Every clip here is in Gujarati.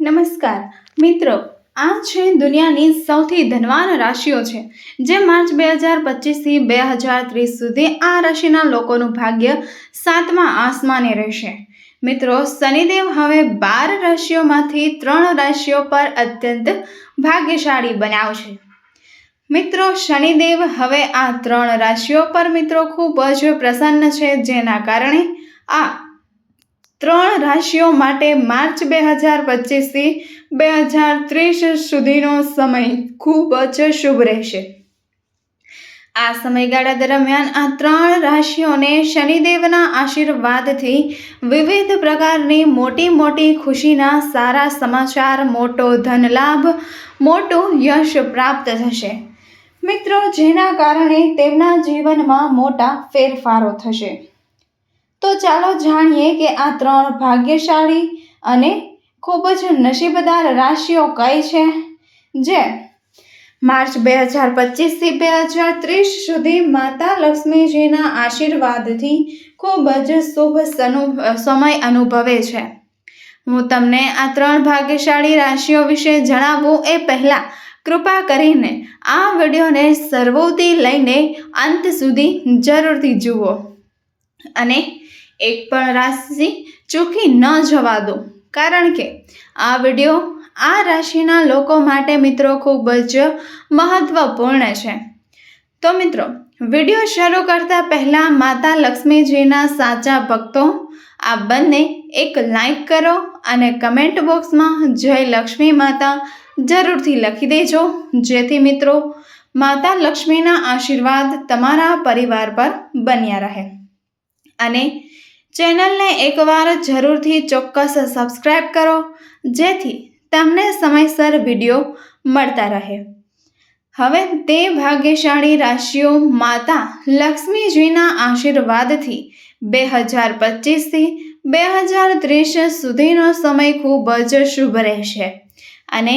નમસ્કાર. મિત્રો, આ છે દુનિયાની સૌથી ધનવાન રાશિઓ છે, જે માર્ચ બે હજાર પચીસથી બે હજાર ત્રીસ સુધી આ રાશિના લોકોનું ભાગ્ય સાતમા આસમાને રહેશે. મિત્રો, શનિદેવ હવે બાર રાશિઓમાંથી ત્રણ રાશિઓ પર અત્યંત ભાગ્યશાળી બનાવશે. મિત્રો, શનિદેવ હવે આ ત્રણ રાશિઓ પર મિત્રો ખૂબ જ પ્રસન્ન છે, જેના કારણે આ ત્રણ રાશિઓ માટે માર્ચ બે હજાર પચીસથી બે હજાર ત્રીસ સુધીનો સમય ખૂબ જ શુભ રહેશે. આ સમયગાળા દરમિયાન આ ત્રણ રાશિઓને શનિદેવના આશીર્વાદથી વિવિધ પ્રકારની મોટી મોટી ખુશીના સારા સમાચાર, મોટો ધનલાભ, મોટું યશ પ્રાપ્ત થશે. મિત્રો, જેના કારણે તેમના જીવનમાં મોટા ફેરફારો થશે. તો ચાલો જાણીએ કે આ ત્રણ ભાગ્યશાળી અને ખૂબ જ નસીબદાર રાશિઓ કઈ છે? જે માર્ચ બે હજાર પચીસથી બે હજાર ત્રીસ સુધી માતા લક્ષ્મીજીના આશીર્વાદથી ખૂબ જ શુભ સમય અનુભવે છે. હું તમને આ ત્રણ ભાગ્યશાળી રાશિઓ વિશે જણાવું એ પહેલાં કૃપા કરીને આ વિડીયોને સર્વોથી લઈને અંત સુધી જરૂરથી જુઓ. અને એક પણ રાશિ ચૂકી ન જવા દો. કારણ કે આ વીડિયો આ રાશિના લોકો માટે મિત્રો ખૂબ જ મહત્વપૂર્ણ છે. તો મિત્રો, વીડિયો શરૂ કરતા પહેલાં માતા લક્ષ્મીજીના સાચા ભક્તો આ બંને એક લાઈક કરો અને કમેન્ટ બોક્સમાં જય લક્ષ્મી માતા જરૂરથી લખી દેજો. જેથી મિત્રો, માતા લક્ષ્મીના આશીર્વાદ તમારા પરિવાર પર બન્યા રહે. અને ચેનલને એકવાર જરૂરથી ચોક્કસ સબસ્ક્રાઈબ કરો, જેથી તમને સમયસર વીડિયો મળતા રહે. હવે તે ભાગ્યશાળી રાશિઓ માતા લક્ષ્મીજીના આશીર્વાદથી બે હજાર પચીસથી બે હજાર ત્રીસ સુધીનો સમય ખૂબ જ શુભ રહેશે. અને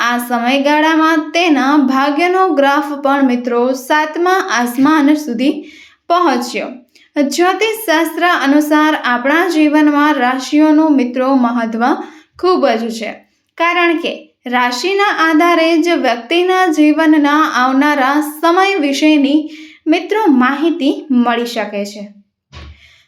આ સમયગાળામાં તેના ભાગ્યનો ગ્રાફ પણ મિત્રો સાતમા આસમાન સુધી પહોંચ્યો. જ્યોતિષ શાસ્ત્ર અનુસાર આપણા જીવનમાં રાશિઓનું મિત્રો મહત્વ ખૂબ જ છે. કારણ કે રાશિના આધારે જ વ્યક્તિના જીવનના આવનારા સમય વિશેની મિત્રો માહિતી મળી શકે છે.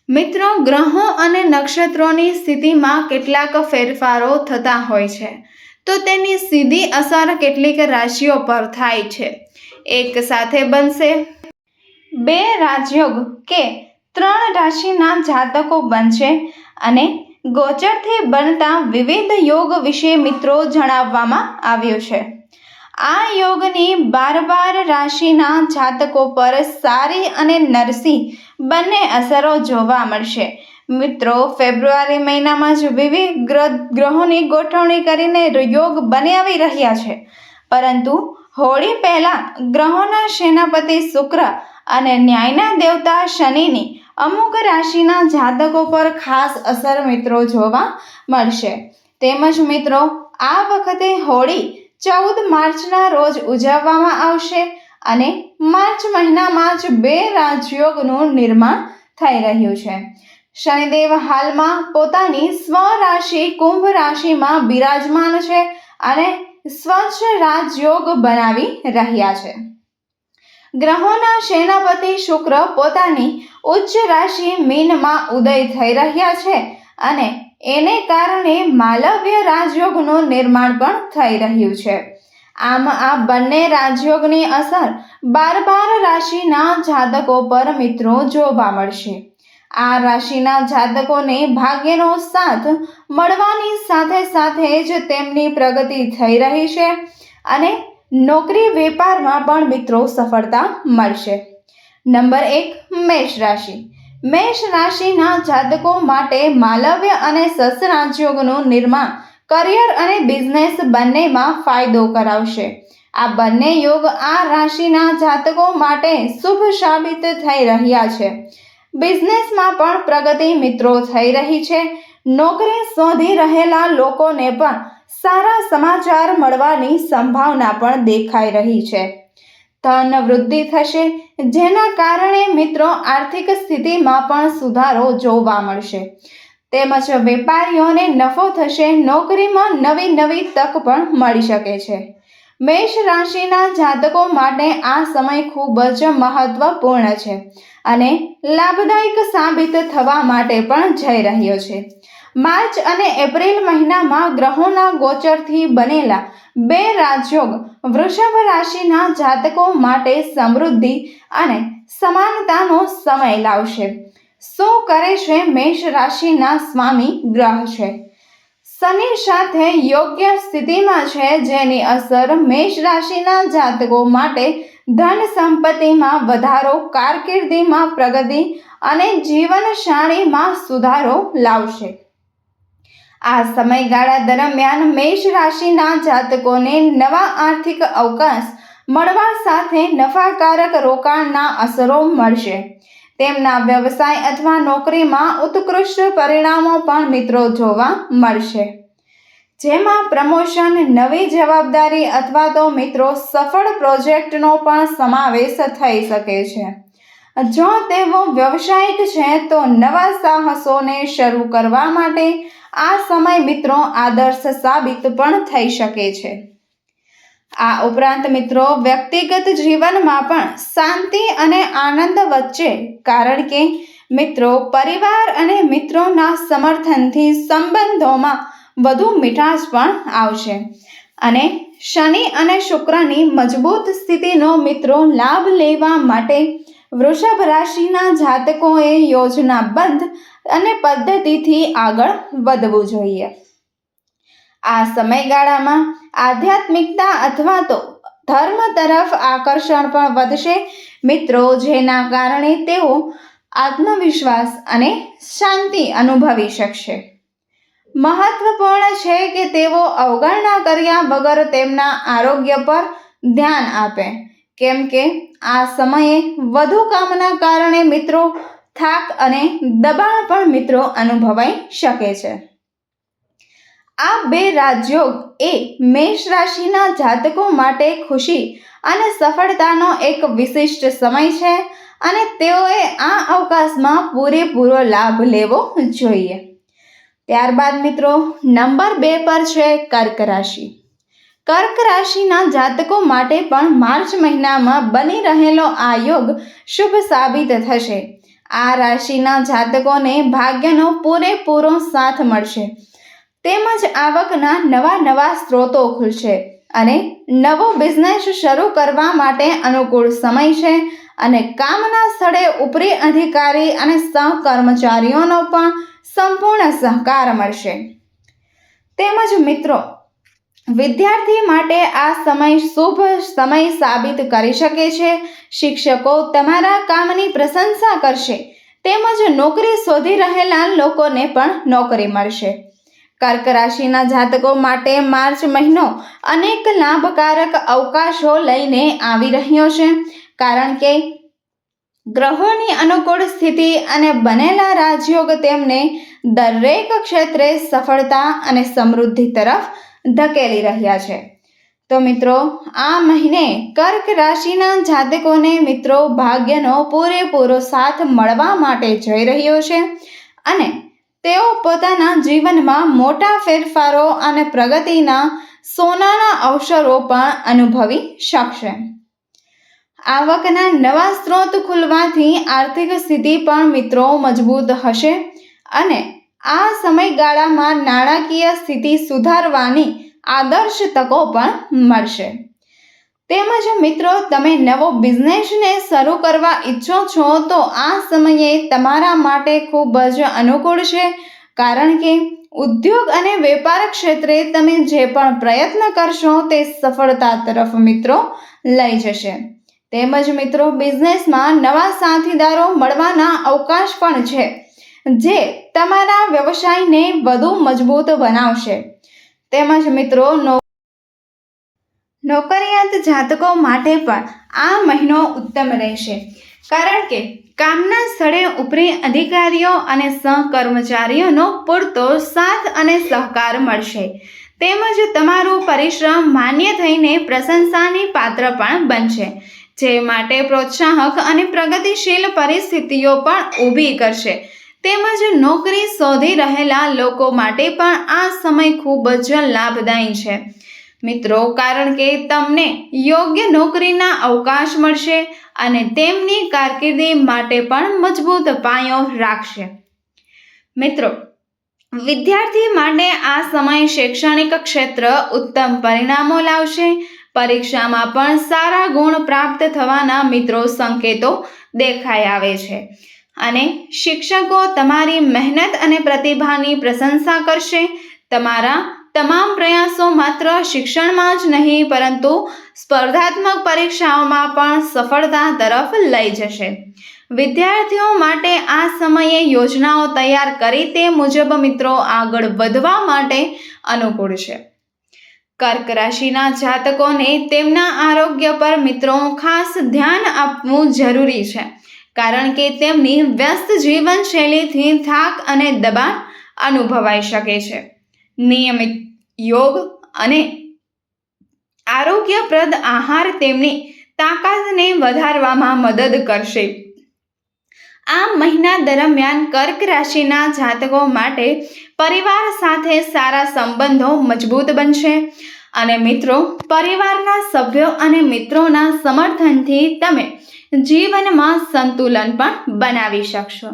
મિત્રો ગ્રહો અને નક્ષત્રોની સ્થિતિમાં કેટલાક ફેરફારો થતા હોય છે. તો તેની સીધી અસર કેટલીક રાશિઓ પર થાય છે. એક સાથે બનશે. બે રાજયોગ કે ત્રણ રાશિના જાતકો બનશે અને ગોચરથી બનતા વિવિધ યોગ વિશે મિત્રો જણાવવામાં આવ્યું છે. આ યોગની બાર બાર રાશિના જાતકો પર સારી અને નરસી બંને અસરો જોવા મળશે. મિત્રો, ફેબ્રુઆરી મહિનામાં જ વિવિધ ગ્રહોની ગોઠવણી કરીને યોગ બનાવી રહ્યા છે. પરંતુ હોળી પહેલાં ગ્રહોના સેનાપતિ શુક્ર અને ન્યાયના દેવતા શનિની અમુક રાશિના જાતકો પર ખાસ અસર મિત્રો જોવા મળશે. તેમજ મિત્રો, આ વખતે હોળી ચૌદ માર્ચના રોજ ઉજવવામાં આવશે અને માર્ચ મહિનામાં જ બે રાજયોગનું નિર્માણ થઈ રહ્યું છે. શનિદેવ હાલમાં પોતાની સ્વરાશિ કુંભ રાશિમાં બિરાજમાન છે અને સ્વચ્છ રાજયોગ બનાવી રહ્યા છે. ગ્રહોના સેનાપતિ શુક્ર પોતાની ઉચ્ચ રાશિ મીનમાં ઉદય થઈ રહ્યા છે અને એને કારણે માલવ્ય રાજયોગનું નિર્માણ પણ થઈ રહ્યું છે. આમ આ બંને રાજયોગની અસર બાર બાર રાશિના જાતકો પર મિત્રો જોવા મળશે. આ રાશિના જાતકોને ભાગ્યનો સાથ મળવાની સાથે સાથે જ તેમની પ્રગતિ થઈ રહી છે અને નોકરી વેપારમાં પણ મિત્રો સફળતા મળશે. નંબર એક, મેષ રાશિ. મેષ રાશિના જાતકો માટે માલવ્ય અને સસરાજયોગનું નિર્માણ, કરિયર અને બિઝનેસ બંનેમાં ફાયદો કરાવશે. આ બંને યોગ આ રાશિના જાતકો માટે શુભ સાબિત થઈ રહ્યા છે. બિઝનેસમાં પણ પ્રગતિ મિત્રો થઈ રહી છે. નોકરી શોધી રહેલા લોકોને પણ સારા સમાચાર મળવાની સંભાવના પણ દેખાઈ રહી છે. ધન વૃદ્ધિ થશે, જેના કારણે મિત્રો આર્થિક સ્થિતિમાં પણ સુધારો જોવા મળશે. તેમજ વેપારીઓને નફો થશે, નોકરીમાં નવી નવી તક પણ મળી શકે છે. મેષ રાશિના જાતકો માટે આ સમય ખૂબ જ મહત્વપૂર્ણ છે અને લાભદાયક સાબિત થવા માટે પણ જઈ રહ્યો છે. માર્ચ અને એપ્રિલ મહિનામાં ગ્રહોના ગોચરથી બનેલા બે રાજયોગ વૃષભ રાશિના જાતકો માટે સમૃદ્ધિ અને સમાનતાનો સમય લાવશે. શું કરે છે મેષ રાશિના સ્વામી ગ્રહ છે? શનિ સાથે યોગ્ય સ્થિતિમાં છે જેની અસર મેષ રાશિના જાતકો માટે ધન સંપત્તિમાં વધારો, કારકિર્દીમાં પ્રગતિ અને જીવનશાળીમાં સુધારો લાવશે. આ સમયગાળા દરમિયાન મેષ રાશિના જાતકોને નવા આર્થિક અવકાશ મળવા સાથે નફાકારક રોકાણના અસરો મળશે. તેમના વ્યવસાય અથવા નોકરીમાં ઉત્કૃષ્ટ પરિણામો પણ મિત્રો જોવા મળશે. જેમાં પ્રમોશન, નવી જવાબદારી અથવા તો મિત્રો સફળ પ્રોજેક્ટનો પણ સમાવેશ થઈ શકે છે. જો તેઓ વ્યવસાયિક છે, તો નવા સાહસોને શરૂ કરવા માટે આ સમય મિત્રો આદર્શ સાબિત પણ થઈ શકે છે. આ ઉપરાંત મિત્રો વ્યક્તિગત જીવનમાં પણ શાંતિ અને આનંદ વચ્ચે, કારણ કે મિત્રો પરિવાર અને મિત્રોના સમર્થનથી સંબંધોમાં વધુ મીઠાશ પણ આવશે. અને શનિ અને શુક્રની મજબૂત સ્થિતિનો મિત્રો લાભ લેવા માટે વૃષભ રાશિના જાતકોએ યોજનાબદ્ધ અને પદ્ધતિથી આગળ વધવું જોઈએ. આ સમયગાળામાં આધ્યાત્મિકતા અથવા તો ધર્મ તરફ આકર્ષણ પણ વધશે. મિત્રો, જેના કારણે તેઓ આત્મવિશ્વાસ અને શાંતિ અનુભવી શકશે. મહત્વપૂર્ણ છે કે તેઓ અવગણના કર્યા વગર તેમના આરોગ્ય પર ધ્યાન આપે. કેમ કે આ સમયે વધુ કામના કારણે મિત્રો થાક અને દબાણ પણ મિત્રો અનુભવાઈ શકે છે. આ બે રાજયોગ એ મેષ રાશિના જાતકો માટે ખુશી અને સફળતાનો એક વિશિષ્ટ સમય છે અને તેઓએ આ અવકાશમાં પૂરેપૂરો લાભ લેવો જોઈએ. ત્યારબાદ મિત્રો નંબર બે પર છે કર્ક રાશિ. કર્ક રાશિના જાતકો માટે પણ માર્ચ મહિનામાં બની રહેલો આ યોગ શુભ સાબિત થશે. આ રાશિના જાતકોને ભાગ્યનો પૂરેપૂરો સાથ મળશે. તેમજ આવકના નવા નવા સ્ત્રોતો ખુલશે અને નવો બિઝનેસ શરૂ કરવા માટે અનુકૂળ સમય છે અને કામના સ્થળે ઉપરી અધિકારી અને સહકર્મચારીઓનો પણ સંપૂર્ણ સહકાર મળશે. તેમજ મિત્રો વિદ્યાર્થી માટે આ સમય શુભ સમય સાબિત કરી શકે છે. શિક્ષકો તમારા કામની પ્રશંસા કરશે. તેમજ નોકરી શોધી રહેલા લોકોને પણ નોકરી મળશે. કર્ક રાશિના જાતકો માટે માર્ચ મહિનો અનેક લાભકારક અવકાશો લઈને આવી રહ્યો છે. કારણ કે ગ્રહોની અનુકૂળ સ્થિતિ અને બનેલા રાજયોગ તેમને દરેક ક્ષેત્રે સફળતા અને સમૃદ્ધિ તરફ ધકેલી રહ્યા છે. તો મિત્રો, આ મહિને કર્ક રાશિના જાતકોને મિત્રો ભાગ્યનો પૂરેપૂરો સાથ મળવા માટે જઈ રહ્યો છે અને તેઓ પોતાના જીવનમાં મોટા ફેરફારો અને પ્રગતિના સોનાના અવસરો પણ અનુભવી શકશે. આવકના નવા સ્ત્રોત ખુલવાથી આર્થિક સ્થિતિ પણ મિત્રો મજબૂત હશે અને આ સમયગાળામાં નાણાકીય સ્થિતિ સુધારવાની આદર્શ તકો પણ મળશે. તેમજ મિત્રો, તમે નવો બિઝનેસને શરૂ કરવા ઈચ્છો છો તો આ સમયે તમારા માટે ખૂબ જ અનુકૂળ છે. કારણ કે ઉદ્યોગ અને વેપાર ક્ષેત્રે તમે જે પણ પ્રયત્ન કરશો તે સફળતા તરફ મિત્રો લઈ જશે. તેમજ મિત્રો, બિઝનેસમાં નવા સાથીદારો મળવાના અવકાશ પણ છે. જે તમારા વ્યવસાયને વધુ મજબૂત બનાવશે. તેમજ મિત્રો નોકરિયાત જાતકો માટે પણ આ મહિનો ઉત્તમ રહેશે. કારણ કે કામના સ્થળે ઉપરી અધિકારીઓ અને સહકર્મચારીઓનો પૂરતો સાથ અને સહકાર મળશે. તેમજ તમારું પરિશ્રમ માન્ય થઈને પ્રશંસાની પાત્ર પણ બનશે, જે માટે પ્રોત્સાહક અને પ્રગતિશીલ પરિસ્થિતિઓ પણ ઊભી કરશે. તેમજ નોકરી શોધી રહેલા લોકો માટે પણ આ સમય ખૂબ જ લાભદાયી છે. મિત્રો, કારણ કે તમને યોગ્ય નોકરીના અવકાશ મળશે અને તેમની કારકિર્દી માટે પણ મજબૂત પાયો રાખશે. મિત્રો, વિદ્યાર્થી માટે આ સમય શૈક્ષણિક ક્ષેત્ર ઉત્તમ પરિણામો લાવશે. પરીક્ષામાં પણ સારા ગુણ પ્રાપ્ત થવાના મિત્રો સંકેતો દેખાઈ આવે છે. અને શિક્ષકો તમારી મહેનત અને પ્રતિભાની પ્રશંસા કરશે. તમારા તમામ પ્રયાસો માત્ર શિક્ષણમાં જ નહીં, પરંતુ સ્પર્ધાત્મક પરીક્ષાઓમાં પણ સફળતા તરફ લઈ જશે. વિદ્યાર્થીઓ માટે આ સમયે યોજનાઓ તૈયાર કરી તે મુજબ મિત્રો આગળ વધવા માટે અનુકૂળ છે. કર્ક રાશિના જાતકોને તેમના આરોગ્ય પર મિત્રો ખાસ ધ્યાન આપવું જરૂરી છે. કારણ કે તેમની વ્યસ્ત જીવનશૈલીથી થાક અને દબાણ અનુભવાઈ શકે છે. નિયમિત યોગ અને આરોગ્યપ્રદ આહાર તેમની તાકાતને વધારવામાં મદદ કરશે. આ મહિના દરમિયાન કર્ક રાશિના જાતકો માટે પરિવાર સાથે સારા સંબંધો મજબૂત બનશે અને મિત્રો, પરિવારના સભ્યો અને મિત્રોના સમર્થનથી તમે જીવનમાં સંતુલન પણ બનાવી શકશો.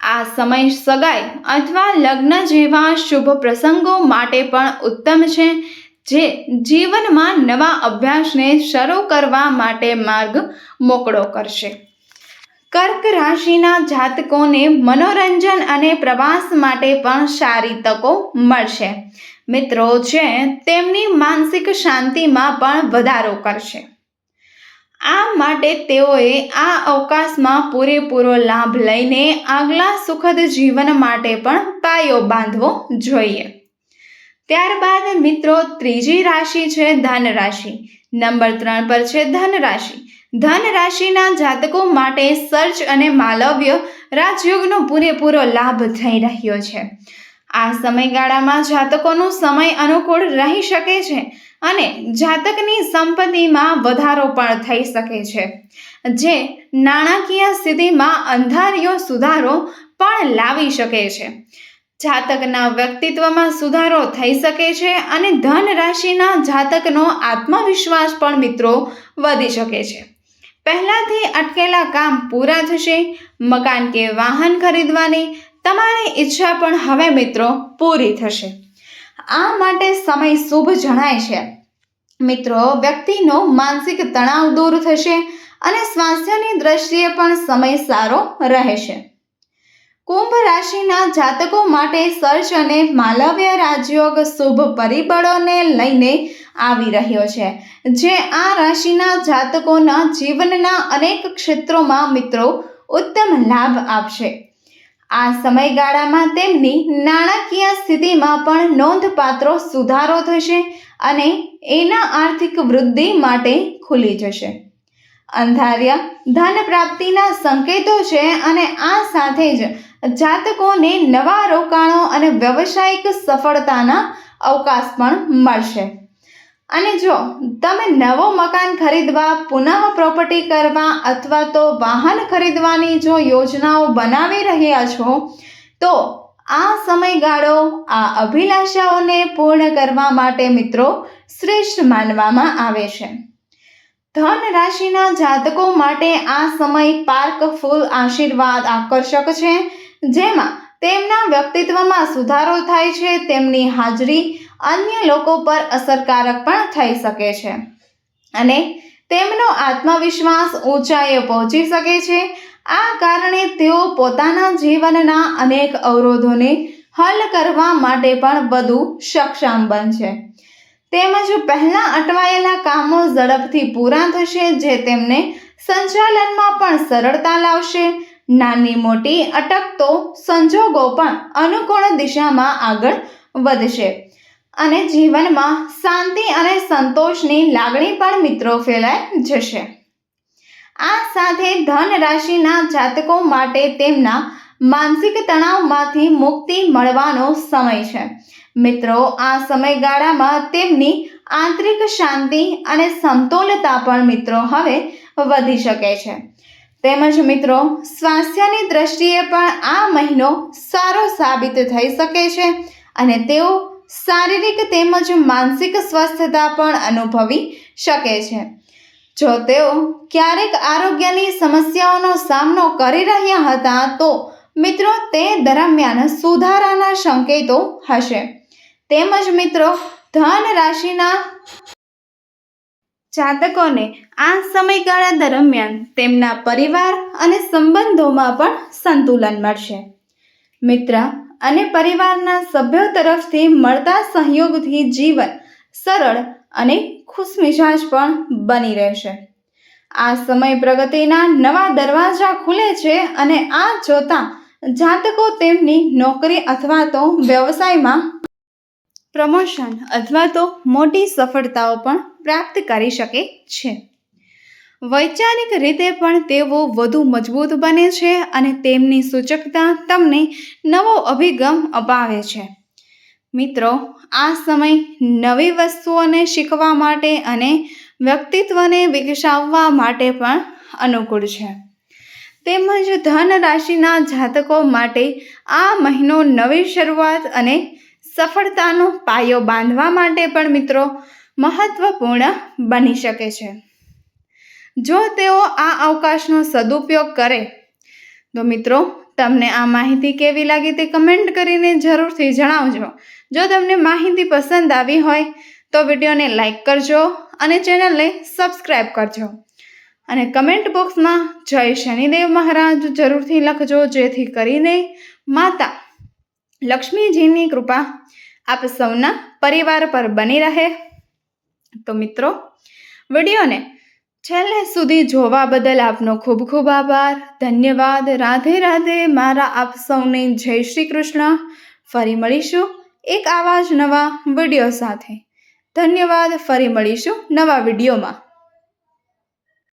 આ સમય સગાઈ અથવા લગ્ન જેવા શુભ પ્રસંગો માટે પણ ઉત્તમ છે, જે જીવનમાં નવા અભ્યાસને શરૂ કરવા માટે માર્ગ મોકળો કરશે. કર્ક રાશિના જાતકોને મનોરંજન અને પ્રવાસ માટે પણ સારી તકો મળશે. મિત્રો છે તેમની માનસિક શાંતિમાં પણ વધારો કરશે. આ માટે તેઓએ આ અવકાશમાં પૂરેપૂરો લાભ લઈને આગલા સુખદ જીવન માટે પણ પાયો બાંધવો જોઈએ. ત્યારબાદ મિત્રો, ત્રીજી રાશિ છે ધન રાશિ નંબર ત્રણ પર છે ધન રાશિ ધન રાશિના જાતકો માટે સર્ચ અને માલવ્ય રાજયોગનો પૂરેપૂરો લાભ થઈ રહ્યો છે. આ સમયગાળામાં જાતકોનો સમય અનુકૂળ રહી શકે છે. અને જાતકની સંપત્તિમાં વધારો પણ થઈ શકે છે. જે નાણાકીય સ્થિતિમાં અંધારિયો સુધારો પણ લાવી શકે છે. જાતકના વ્યક્તિત્વમાં સુધારો થઈ શકે છે અને ધન રાશિના જાતકનો આત્મવિશ્વાસ પણ મિત્રો વધી શકે છે. પહેલાંથી અટકેલા કામ પૂરા થશે, મકાન કે વાહન ખરીદવાની તમારી ઈચ્છા પણ હવે મિત્રો પૂરી થશે. આ માટે સમય શુભ જણાય છે. મિત્રો, વ્યક્તિનો માનસિક તણાવ દૂર થશે અને સ્વાસ્થ્યની દ્રષ્ટિએ પણ સમય સારો રહેશે. કુંભ રાશિના જાતકો માટે સર્ચ અને માલવ્ય રાજયોગ શુભ પરિબળોને લઈને આવી રહ્યો છે, જે આ રાશિના જાતકોના જીવનના અનેક ક્ષેત્રોમાં મિત્રો ઉત્તમ લાભ આપશે. આ સમયગાળામાં તેમની નાણાકીય સ્થિતિમાં પણ નોંધપાત્ર સુધારો થશે અને એના આર્થિક વૃદ્ધિ માટે ખુલી જશે. અંધાર્ય ધન પ્રાપ્તિના સંકેતો છે અને આ સાથે જ જાતકોને નવા રોકાણો અને વ્યવસાયિક સફળતાના અવકાશ પણ મળશે. અને જો તમે નવો મકાન ખરીદવા, પુનઃ પ્રોપર્ટી કરવા અથવા તો વાહન ખરીદવાની જો યોજનાઓ બનાવી રહ્યા છો, તો આ સમયગાળો આ અભિલાષાઓને પૂર્ણ કરવા માટે મિત્રો શ્રેષ્ઠ માનવામાં આવે છે. ધન રાશિના જાતકો માટે આ સમય પાર્ક ફૂલ આશીર્વાદ આકર્ષક છે, જેમાં તેમના વ્યક્તિત્વમાં સુધારો થાય છે, તેમની હાજરી અન્ય લોકો પર અસરકારક પણ થઈ શકે છે. અને તેમનો આત્મવિશ્વાસ ઊંચાઈએ પહોંચી શકે છે. આ કારણે તેઓ પોતાના જીવનના અનેક અવરોધોને હલ કરવા માટે પણ વધુ સક્ષમ બનશે. તેમજ પહેલાં અટવાયેલા કામો ઝડપથી પૂરા થશે, જે તેમને સંચાલનમાં પણ સરળતા લાવશે. નાની મોટી અટકતો સંજોગો પણ અનુકૂળ દિશામાં આગળ વધશે. અને જીવનમાં શાંતિ અને સંતોષની લાગણી પણ મિત્રો ફેલાઈ જશે. આ સાથે ધન રાશિના જાતકો માટે તેમના માનસિક તણાવમાંથી મુક્તિ મળવાનો સમય છે. મિત્રો, આ સમયગાળામાં તેમની આંતરિક શાંતિ અને સમતોલતા પણ મિત્રો હવે વધી શકે છે. તેમજ મિત્રો, સ્વાસ્થ્યની દ્રષ્ટિએ પણ આ મહિનો સારો સાબિત થઈ શકે છે અને તેઓ શારીરિક તેમજ માનસિક સ્વસ્થતા પણ અનુભવી શકે છે. જો તેઓ ક્યારેક આરોગ્યની સમસ્યાઓનો સામનો કરી રહ્યા હતા, તો મિત્રો તે દરમિયાન સુધારાના સંકેતો હશે. તેમજ મિત્રો, ધન રાશિના જાતકોને આ સમયગાળા દરમિયાન તેમના પરિવાર અને સંબંધોમાં પણ સંતુલન મળશે. મિત્ર અને પરિવારના સભ્યો તરફથી મળતા સહયોગથી જીવન સરળ અને ખુશમિજાજ પણ બની રહેશે. આ સમય પ્રગતિના નવા દરવાજા ખુલે છે અને આ જોતા જાતકો તેમની નોકરી અથવા તો વ્યવસાયમાં પ્રમોશન અથવા તો મોટી સફળતાઓ પણ પ્રાપ્ત કરી શકે છે. વૈચારિક રીતે પણ તેઓ વધુ મજબૂત બને છે અને તેમની સૂચકતા તમને નવો અભિગમ અપાવે છે. મિત્રો, આ સમય નવી વસ્તુઓને શીખવા માટે અને વ્યક્તિત્વને વિકસાવવા માટે પણ અનુકૂળ છે. તેમજ ધન રાશિના જાતકો માટે આ મહિનો નવી શરૂઆત અને સફળતાનો પાયો બાંધવા માટે પણ મિત્રો મહત્વપૂર્ણ બની શકે છે. જો તેઓ આ અવકાશનો સદુપયોગ કરે, તો મિત્રો, તમને આ માહિતી કેવી લાગી તે કમેન્ટ કરીને જરૂરથી જણાવજો. જો તમને માહિતી પસંદ આવી હોય, તો વિડીયોને લાઈક કરજો અને ચેનલને સબસ્ક્રાઈબ કરજો. અને કમેન્ટ બોક્સમાં જય શનિદેવ મહારાજ જરૂરથી લખજો, જેથી કરીને માતા લક્ષ્મીજીની કૃપા આપ સૌના પરિવાર પર બની રહે. તો મિત્રો, વિડીયોને છેલ્લે સુધી જોવા બદલ આપનો ખૂબ ખૂબ આભાર. ધન્યવાદ. રાધે રાધે. મારા આપ સૌને જય શ્રી કૃષ્ણ. ફરી મળીશું એક આવા જ નવા વીડિયો સાથે. ધન્યવાદ. ફરી મળીશું નવા વિડીયોમાં.